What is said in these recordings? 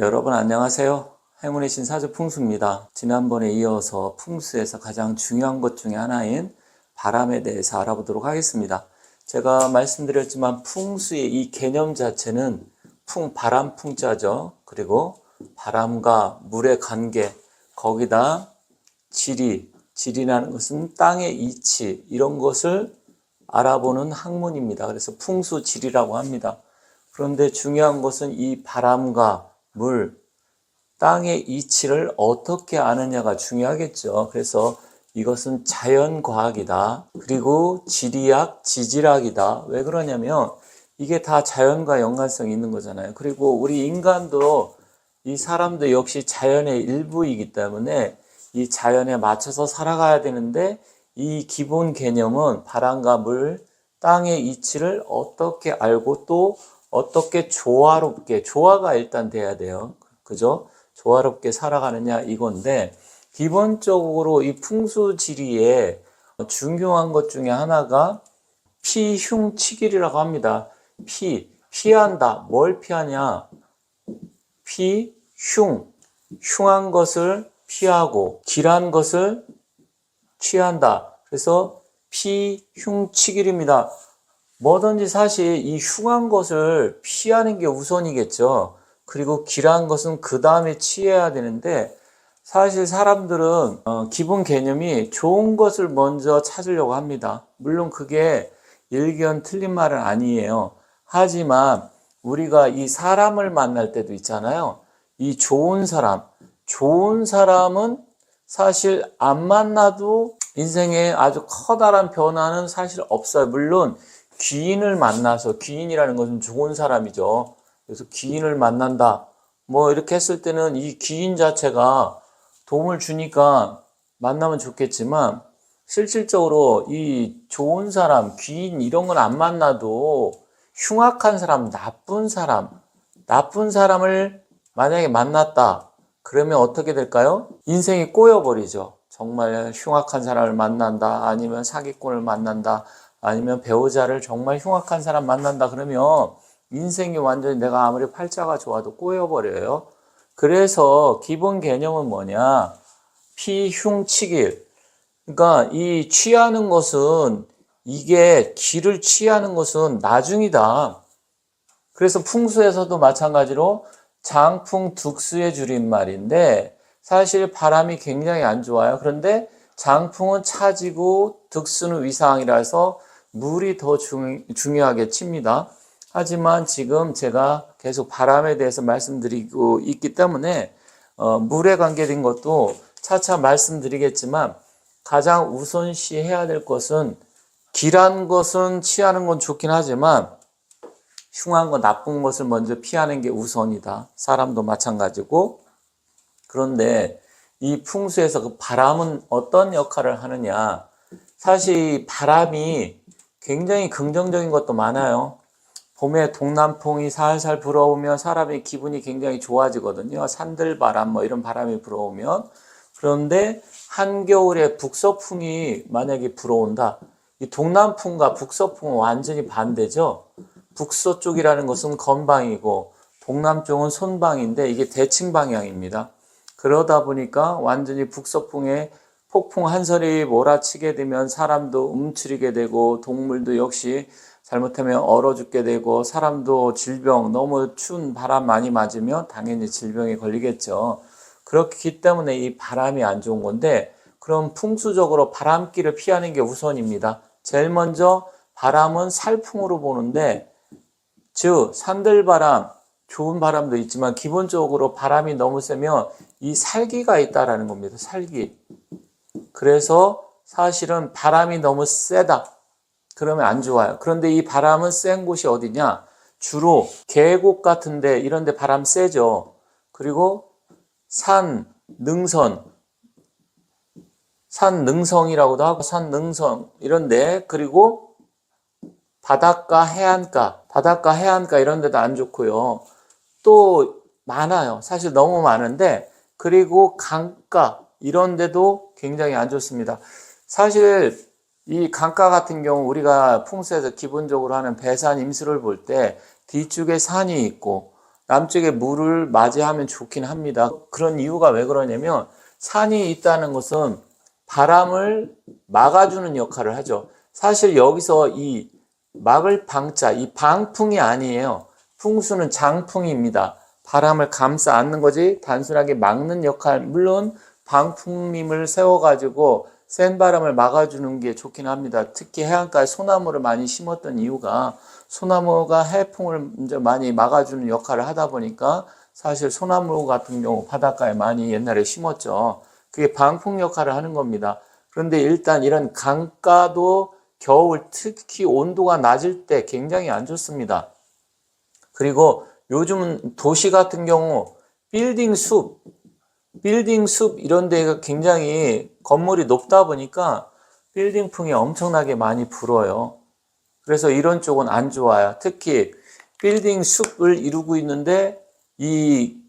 여러분 안녕하세요. 행운의 신 사주 풍수입니다. 지난번에 이어서 풍수에서 가장 중요한 것 중에 하나인 바람에 대해서 알아보도록 하겠습니다. 제가 말씀드렸지만 풍수의 이 개념 자체는 풍, 바람 풍자죠. 그리고 바람과 물의 관계, 거기다 지리, 지리라는 것은 땅의 이치, 이런 것을 알아보는 학문입니다. 그래서 풍수 지리라고 합니다. 그런데 중요한 것은 이 바람과 물, 땅의 이치를 어떻게 아느냐가 중요하겠죠. 그래서 이것은 자연과학이다. 그리고 지리학, 지질학이다. 왜 그러냐면 이게 다 자연과 연관성이 있는 거잖아요. 그리고 우리 인간도 이 사람도 역시 자연의 일부이기 때문에 이 자연에 맞춰서 살아가야 되는데 이 기본 개념은 바람과 물, 땅의 이치를 어떻게 알고 또 어떻게 조화롭게, 조화가 일단 돼야 돼요. 그죠? 조화롭게 살아가느냐 이건데, 기본적으로 이 풍수지리에 중요한 것 중에 하나가 피흉치길이라고 합니다. 피, 피한다. 뭘 피하냐? 피, 흉. 흉한 것을 피하고, 길한 것을 취한다. 그래서 피흉치길입니다. 뭐든지 사실 이 흉한 것을 피하는 게 우선이겠죠. 그리고 길한 것은 그 다음에 취해야 되는데 사실 사람들은 어, 기본 개념이 좋은 것을 먼저 찾으려고 합니다. 물론 그게 일견 틀린 말은 아니에요. 하지만 우리가 이 사람을 만날 때도 있잖아요. 이 좋은 사람, 좋은 사람은 사실 안 만나도 인생에 아주 커다란 변화는 사실 없어요. 물론 귀인을 만나서 귀인이라는 것은 좋은 사람이죠. 그래서 귀인을 만난다. 뭐 이렇게 했을 때는 이 귀인 자체가 도움을 주니까 만나면 좋겠지만 실질적으로 이 좋은 사람, 귀인 이런 건 안 만나도 흉악한 사람, 나쁜 사람, 나쁜 사람을 만약에 만났다. 그러면 어떻게 될까요? 인생이 꼬여버리죠. 정말 흉악한 사람을 만난다. 아니면 사기꾼을 만난다. 아니면 배우자를 정말 흉악한 사람 만난다. 그러면 인생이 완전히 내가 아무리 팔자가 좋아도 꼬여버려요. 그래서 기본 개념은 뭐냐? 피흉치길. 그러니까 이 취하는 것은 이게 길을 취하는 것은 나중이다. 그래서 풍수에서도 마찬가지로 장풍 득수의 줄임말인데 사실 바람이 굉장히 안 좋아요. 그런데 장풍은 차지고 득수는 위상이라서 물이 더 중, 중요하게 칩니다. 하지만 지금 제가 계속 바람에 대해서 말씀드리고 있기 때문에 어, 물에 관계된 것도 차차 말씀드리겠지만 가장 우선시 해야 될 것은 길한 것은 취하는 건 좋긴 하지만 흉한 거 나쁜 것을 먼저 피하는 게 우선이다. 사람도 마찬가지고 그런데 이 풍수에서 그 바람은 어떤 역할을 하느냐? 사실 바람이 굉장히 긍정적인 것도 많아요. 봄에 동남풍이 살살 불어오면 사람의 기분이 굉장히 좋아지거든요. 산들바람 뭐 이런 바람이 불어오면 그런데 한겨울에 북서풍이 만약에 불어온다. 이 동남풍과 북서풍은 완전히 반대죠. 북서쪽이라는 것은 건방이고 동남쪽은 손방인데 이게 대칭 방향입니다. 그러다 보니까 완전히 북서풍에 폭풍 한 설이 몰아치게 되면 사람도 움츠리게 되고 동물도 역시 잘못하면 얼어 죽게 되고 사람도 질병 너무 추운 바람 많이 맞으면 당연히 질병에 걸리겠죠. 그렇기 때문에 이 바람이 안 좋은 건데 그럼 풍수적으로 바람길을 피하는 게 우선입니다. 제일 먼저 바람은 살풍으로 보는데 즉 산들바람 좋은 바람도 있지만 기본적으로 바람이 너무 세면 이 살기가 있다라는 겁니다. 살기. 그래서 사실은 바람이 너무 세다. 그러면 안 좋아요. 그런데 이 바람은 센 곳이 어디냐? 주로 계곡 같은데 이런데 바람 세죠. 그리고 산, 능선, 산 능성이라고도 하고 산 능성 이런데 그리고 바닷가, 해안가, 바닷가, 해안가 이런 데도 안 좋고요. 또 많아요. 사실 너무 많은데 그리고 강가 이런 데도 굉장히 안 좋습니다. 사실 이 강가 같은 경우 우리가 풍수에서 기본적으로 하는 배산 임수를 볼 때 뒤쪽에 산이 있고 남쪽에 물을 맞이하면 좋긴 합니다. 그런 이유가 왜 그러냐면 산이 있다는 것은 바람을 막아주는 역할을 하죠. 사실 여기서 이 막을 방자, 이 방풍이 아니에요. 풍수는 장풍입니다. 바람을 감싸 안는 거지 단순하게 막는 역할. 물론 방풍림을 세워가지고 센 바람을 막아주는 게 좋긴 합니다. 특히 해안가에 소나무를 많이 심었던 이유가 소나무가 해풍을 이제 많이 막아주는 역할을 하다 보니까 사실 소나무 같은 경우 바닷가에 많이 옛날에 심었죠. 그게 방풍 역할을 하는 겁니다. 그런데 일단 이런 강가도 겨울 특히 온도가 낮을 때 굉장히 안 좋습니다. 그리고 요즘은 도시 같은 경우 빌딩 숲, 빌딩 숲 이런 데가 굉장히 건물이 높다 보니까 빌딩 풍이 엄청나게 많이 불어요. 그래서 이런 쪽은 안 좋아요. 특히 빌딩 숲을 이루고 있는데 이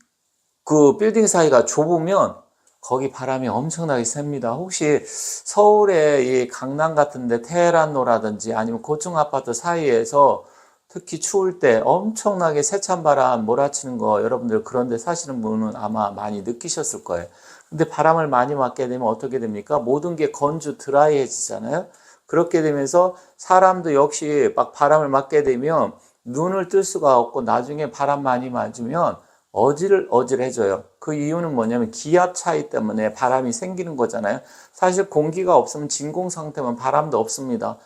그 빌딩 사이가 좁으면 거기 바람이 엄청나게 셉니다. 혹시 서울의 이 강남 같은데 테헤란로라든지 아니면 고층 아파트 사이에서 특히 추울 때 엄청나게 세찬 바람 몰아치는 거 여러분들 그런데 사시는 분은 아마 많이 느끼셨을 거예요. 근데 바람을 많이 맞게 되면 어떻게 됩니까? 모든 게 건조 드라이해지잖아요. 그렇게 되면서 사람도 역시 막 바람을 맞게 되면 눈을 뜰 수가 없고 나중에 바람 많이 맞으면 어질 어질해져요. 그 이유는 뭐냐면 기압 차이 때문에 바람이 생기는 거잖아요. 사실 공기가 없으면 진공 상태면 바람도 없습니다.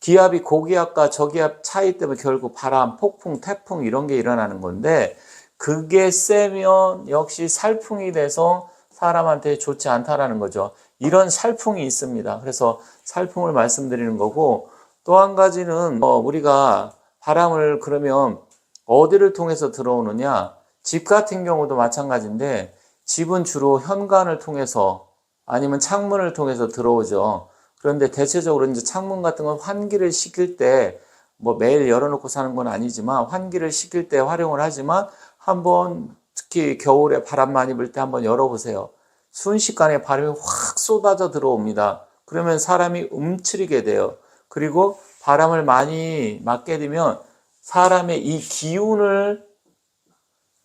기압이 고기압과 저기압 차이 때문에 결국 바람, 폭풍, 태풍 이런 게 일어나는 건데 그게 세면 역시 살풍이 돼서 사람한테 좋지 않다라는 거죠. 이런 살풍이 있습니다. 그래서 살풍을 말씀드리는 거고 또 한 가지는 어, 우리가 바람을 그러면 어디를 통해서 들어오느냐? 집 같은 경우도 마찬가지인데 집은 주로 현관을 통해서 아니면 창문을 통해서 들어오죠. 그런데 대체적으로 이제 창문 같은 건 환기를 시킬 때 뭐 매일 열어놓고 사는 건 아니지만 환기를 시킬 때 활용을 하지만 한번 특히 겨울에 바람 많이 불 때 한번 열어보세요. 순식간에 바람이 확 쏟아져 들어옵니다. 그러면 사람이 움츠리게 돼요. 그리고 바람을 많이 맞게 되면 사람의 이 기운을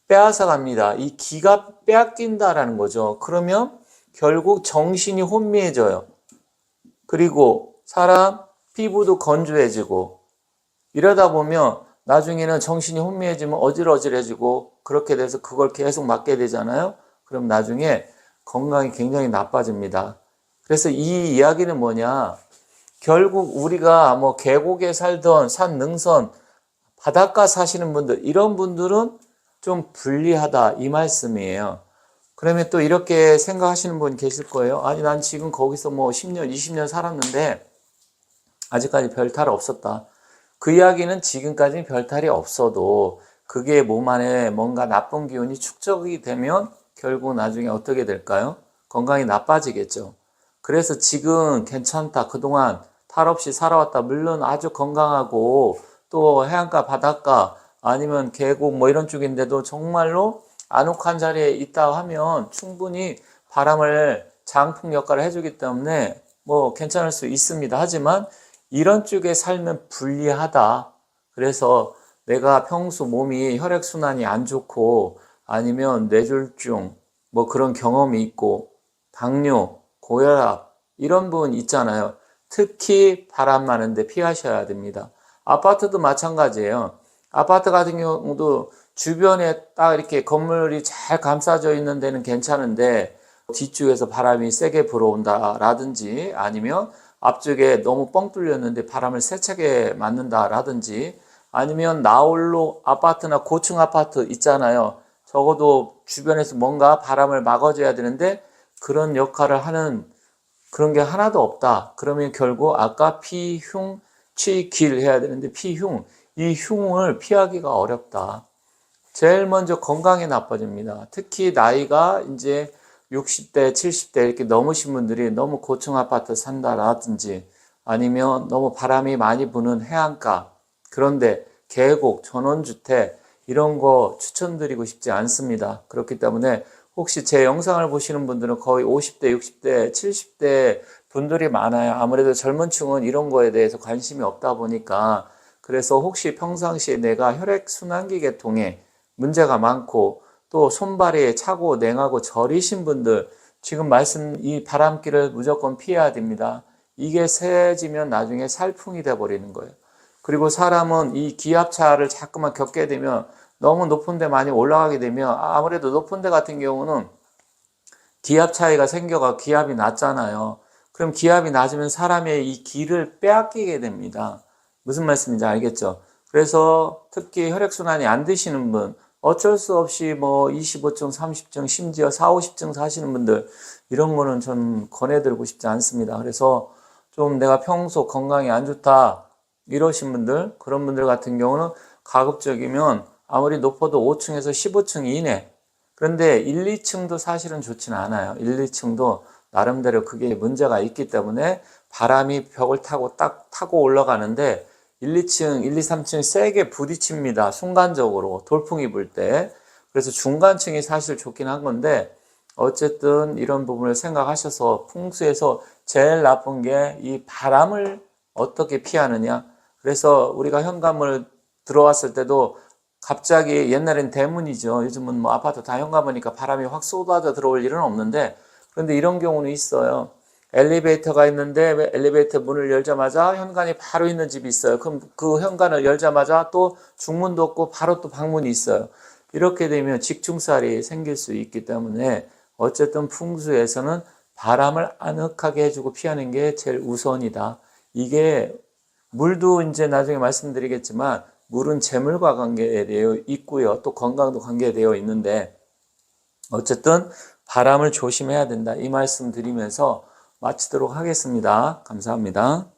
빼앗아 갑니다. 이 기가 빼앗긴다라는 거죠. 그러면 결국 정신이 혼미해져요. 그리고 사람 피부도 건조해지고 이러다 보면 나중에는 정신이 혼미해지면 어질어질해지고 그렇게 돼서 그걸 계속 맞게 되잖아요. 그럼 나중에 건강이 굉장히 나빠집니다. 그래서 이 이야기는 뭐냐? 결국 우리가 뭐 계곡에 살던 산 능선 바닷가 사시는 분들 이런 분들은 좀 불리하다 이 말씀이에요. 그러면 또 이렇게 생각하시는 분 계실 거예요. 아니 난 지금 거기서 뭐 10년, 20년 살았는데 아직까지 별탈 없었다. 그 이야기는 지금까지 별탈이 없어도 그게 몸 안에 뭔가 나쁜 기운이 축적이 되면 결국 나중에 어떻게 될까요? 건강이 나빠지겠죠. 그래서 지금 괜찮다. 그동안 탈 없이 살아왔다. 물론 아주 건강하고 또 해안가, 바닷가 아니면 계곡 뭐 이런 쪽인데도 정말로 아늑한 자리에 있다 하면 충분히 바람을 장풍 역할을 해주기 때문에 뭐 괜찮을 수 있습니다. 하지만 이런 쪽에 살면 불리하다. 그래서 내가 평소 몸이 혈액순환이 안 좋고 아니면 뇌졸중 뭐 그런 경험이 있고 당뇨, 고혈압 이런 분 있잖아요. 특히 바람 많은데 피하셔야 됩니다. 아파트도 마찬가지예요. 아파트 같은 경우도 주변에 딱 이렇게 건물이 잘 감싸져 있는 데는 괜찮은데 뒤쪽에서 바람이 세게 불어온다라든지 아니면 앞쪽에 너무 뻥 뚫렸는데 바람을 세차게 맞는다라든지 아니면 나홀로 아파트나 고층 아파트 있잖아요. 적어도 주변에서 뭔가 바람을 막아줘야 되는데 그런 역할을 하는 그런 게 하나도 없다. 그러면 결국 아까 피 흉, 취 길 해야 되는데 피 흉, 이 흉을 피하기가 어렵다. 제일 먼저 건강이 나빠집니다. 특히 나이가 이제 60대, 70대 이렇게 넘으신 분들이 너무 고층 아파트 산다라든지 아니면 너무 바람이 많이 부는 해안가 그런데 계곡, 전원주택 이런 거 추천드리고 싶지 않습니다. 그렇기 때문에 혹시 제 영상을 보시는 분들은 거의 50대, 60대, 70대 분들이 많아요. 아무래도 젊은 층은 이런 거에 대해서 관심이 없다 보니까 그래서 혹시 평상시에 내가 혈액순환기 계통에 문제가 많고 또 손발이 차고 냉하고 저리신 분들 지금 말씀 이 바람길을 무조건 피해야 됩니다. 이게 세지면 나중에 살풍이 돼 버리는 거예요. 그리고 사람은 이 기압차를 자꾸만 겪게 되면 너무 높은 데 많이 올라가게 되면 아무래도 높은 데 같은 경우는 기압 차이가 생겨가 기압이 낮잖아요. 그럼 기압이 낮으면 사람의 이 기를 빼앗기게 됩니다. 무슨 말씀인지 알겠죠? 그래서 특히 혈액순환이 안 되시는 분, 어쩔 수 없이 뭐 25증, 30증, 심지어 4, 50증 사시는 분들, 이런 거는 전 권해드리고 싶지 않습니다. 그래서 좀 내가 평소 건강이 안 좋다, 이러신 분들, 그런 분들 같은 경우는 가급적이면 아무리 높아도 5층에서 15층 이내, 그런데 1, 2층도 사실은 좋지는 않아요. 1, 2층도 나름대로 그게 문제가 있기 때문에 바람이 벽을 타고 딱 타고 올라가는데 1, 2층, 1, 2, 3층 세게 부딪힙니다. 순간적으로 돌풍이 불 때. 그래서 중간층이 사실 좋긴 한 건데 어쨌든 이런 부분을 생각하셔서 풍수에서 제일 나쁜 게 이 바람을 어떻게 피하느냐. 그래서 우리가 현관을 들어왔을 때도 갑자기 옛날엔 대문이죠. 요즘은 뭐 아파트 다 현관이니까 바람이 확 쏟아져 들어올 일은 없는데 그런데 이런 경우는 있어요. 엘리베이터가 있는데 엘리베이터 문을 열자마자 현관이 바로 있는 집이 있어요. 그럼 그 현관을 열자마자 또 중문도 없고 바로 또 방문이 있어요. 이렇게 되면 직중살이 생길 수 있기 때문에 어쨌든 풍수에서는 바람을 아늑하게 해주고 피하는 게 제일 우선이다. 이게 물도 이제 나중에 말씀드리겠지만 물은 재물과 관계되어 있고요. 또 건강도 관계되어 있는데 어쨌든 바람을 조심해야 된다. 이 말씀 드리면서 마치도록 하겠습니다. 감사합니다.